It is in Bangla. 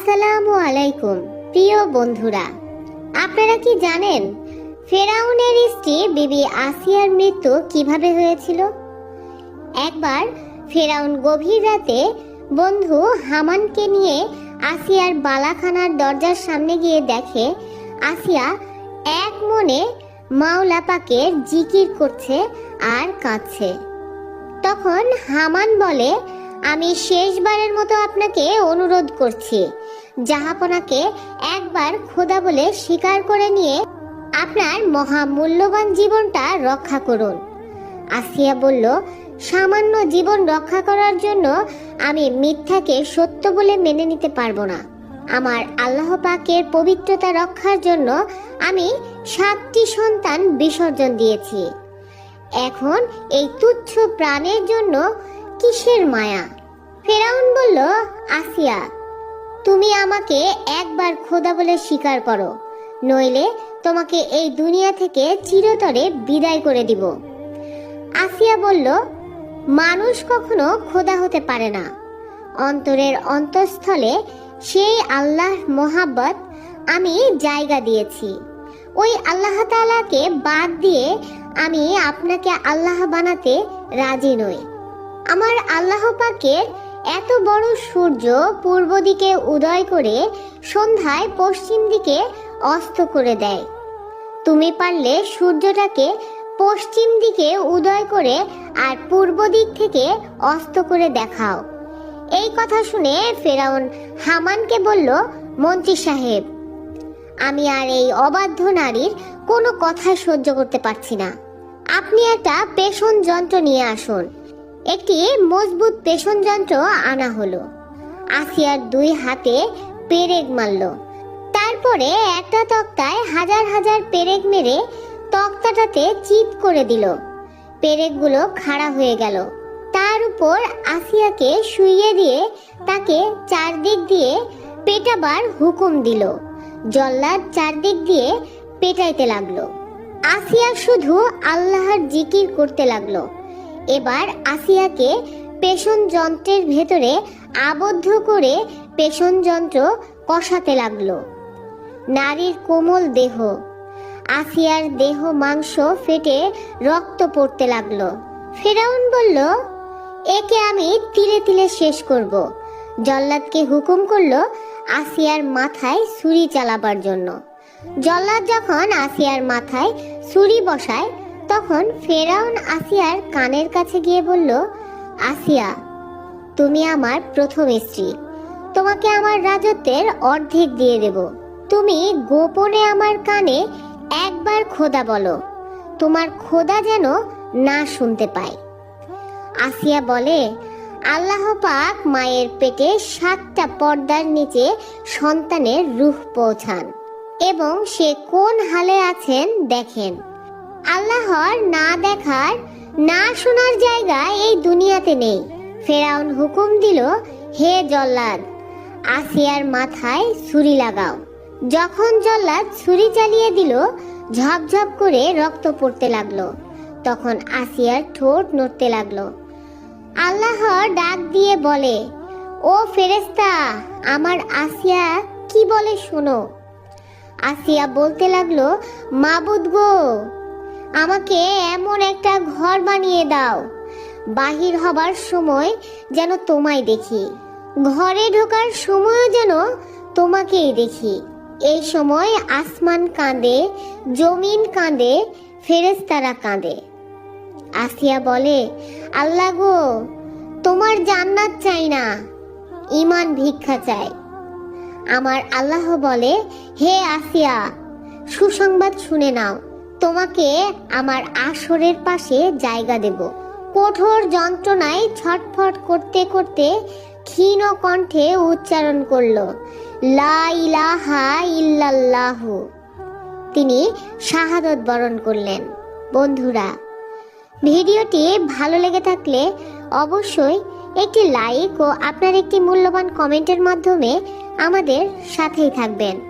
আসসালামু আলাইকুম, প্রিয় বন্ধুরা। আপনারা কি জানেন ফেরাউনের স্ত্রী বিবি আসিয়ার মৃত্যু কীভাবে হয়েছিল? একবার ফেরাউন গভীর রাতে বন্ধু হামানকে নিয়ে আসিয়ার বালাখানার দরজার সামনে গিয়ে দেখে, আসিয়া এক মনে মাওলাপাকে জিকির করছে আর কাঁদছে। তখন হামান বলে, আমি শেষবারের মতো আপনাকে অনুরোধ করছি। জাহাপনাকে একবার খোদা বলে স্বীকার করে নিয়ে আপনার মহামূল্যবান জীবনটা রক্ষা করুন। আসিয়া বলল, সামান্য জীবন রক্ষা করার জন্য আমি মিথ্যাকে সত্য বলে মেনে নিতে পারব না। আমার আল্লাহ পাকের পবিত্রতা রক্ষার জন্য আমি সাতটি সন্তান বিসর্জন দিয়েছি। এখন এই তুচ্ছ প্রাণের জন্য কিসের মায়া? ফেরাউন বলল, আসিয়া তুমি আমাকে একবার খোদা বলে স্বীকার করো, নইলে তোমাকে এই দুনিয়া থেকে চিরতরে বিদায় করে দিব। আসিয়া বলল, মানুষ কখনো খোদা হতে পারে না। অন্তরের অন্তঃস্থলে সেই আল্লাহ মোহাব্বত আমি জায়গা দিয়েছি। ওই আল্লাহ তাআলাকে বাদ দিয়ে আমি আপনাকে আল্লাহ বানাতে রাজি নই। আমার আল্লাহ পাকের এত বড় সূর্য পূর্ব দিকে উদয় করে সন্ধ্যায় পশ্চিম দিকে অস্ত করে দেয়। তুমি পারলে সূর্যটাকে পশ্চিম দিকে উদয় করে আর পূর্ব দিক থেকে অস্ত করে দেখাও। এই কথা শুনে ফেরাউন হামানকে বলল, মন্ত্রী সাহেব, আমি আর এই অবাধ্য নারীর কোনো কথাই সহ্য করতে পারছি না। আপনি একটা পেষণ যন্ত্র নিয়ে আসুন। একটি মজবুত পেষণ যন্ত্র আনা হলো। আসিয়ার দুই হাতে পেরেক মারল। তারপরে একটা তক্তায় হাজার হাজার পেরেক মেরে তক্তাটাতে চিত করে দিল। পেরেকগুলো খাড়া হয়ে গেল। তার উপর আসিয়াকে শুইয়ে দিয়ে তাকে চারদিক দিয়ে পেটাবার হুকুম দিল। জল্লাদ চারদিক দিয়ে পেটাইতে লাগল। আসিয়া শুধু আল্লাহর জিকির করতে লাগল। এবার আসিয়াকে পেষণ যন্ত্রের ভেতরে আবদ্ধ করে পেষণ যন্ত্র কষাতে লাগল। নারীর কোমল দেহ, আসিয়ার দেহ মাংস ফেটে রক্ত পড়তে লাগল। ফেরাউন বলল, একে আমি তিলে তিলে শেষ করব। জল্লাদকে হুকুম করল আসিয়ার মাথায় ছুরি চালাবার জন্য। জল্লাদ যখন আসিয়ার মাথায় ছুরি বসায় তখন ফেরাউন আসিয়ার কানের কাছে গিয়ে বলল, আসিয়া, তুমি আমার প্রথম স্ত্রী। তোমাকে আমার রাজত্বের অর্ধেক দিয়ে দেব। তুমি গোপনে আমার কানে একবার খোদা বলো। তোমার খোদা যেন না শুনতে পায়। আসিয়া বলে, আল্লাহ পাক মায়ের পেটে সাতটা পর্দার নিচে সন্তানের রূহ পৌঁছান এবং সে কোন হালে আছেন দেখেন। আল্লাহর না দেখার, না শোনার জায়গা এই দুনিয়াতে নেই। ফেরাউন হুকুম দিল, হে জল্লাদ, আসিয়ার মাথায় ছুরি লাগাও। যখন জল্লাদ ছুরি চালিয়ে দিল, ঝপঝপ করে রক্ত পড়তে লাগল। তখন আসিয়ার ঠোঁট নড়তে লাগল। আল্লাহ ডাক দিয়ে বলে, ও ফেরেস্তা আমার আসিয়া কি বলে শোনো? আসিয়া বলতে লাগল, মাবুদ গো আমাকে এমন একটা ঘর বানিয়ে দাও। বাহির হবার সময় যেন তোমায় দেখি। ঘরে ঢোকার সময়ও যেন তোমাকেই দেখি। এই সময় আসমান কাঁদে, জমিন কাঁদে ফেরেস্তারা কাঁদে। আসিয়া বলে, আল্লাহ গো, তোমার জান্নাত চাই না ইমান ভিক্ষা চাই। আমার আল্লাহ বলে, হে আসিয়া, সুসংবাদ শুনে নাও। তোমাকে আমার আসরের পাশে জায়গা দেব। কঠোর যন্ত্রণায় ছটফট করতে করতে ক্ষীণ কণ্ঠে উচ্চারণ করল, লা ইলাহা ইল্লাল্লাহু। তিনি শাহাদত বরণ করলেন। বন্ধুরা, ভিডিওটি ভালো লেগে থাকলে অবশ্যই একটি লাইক ও আপনার একটি মূল্যবান কমেন্টের মাধ্যমে আমাদের সাথেই থাকবেন।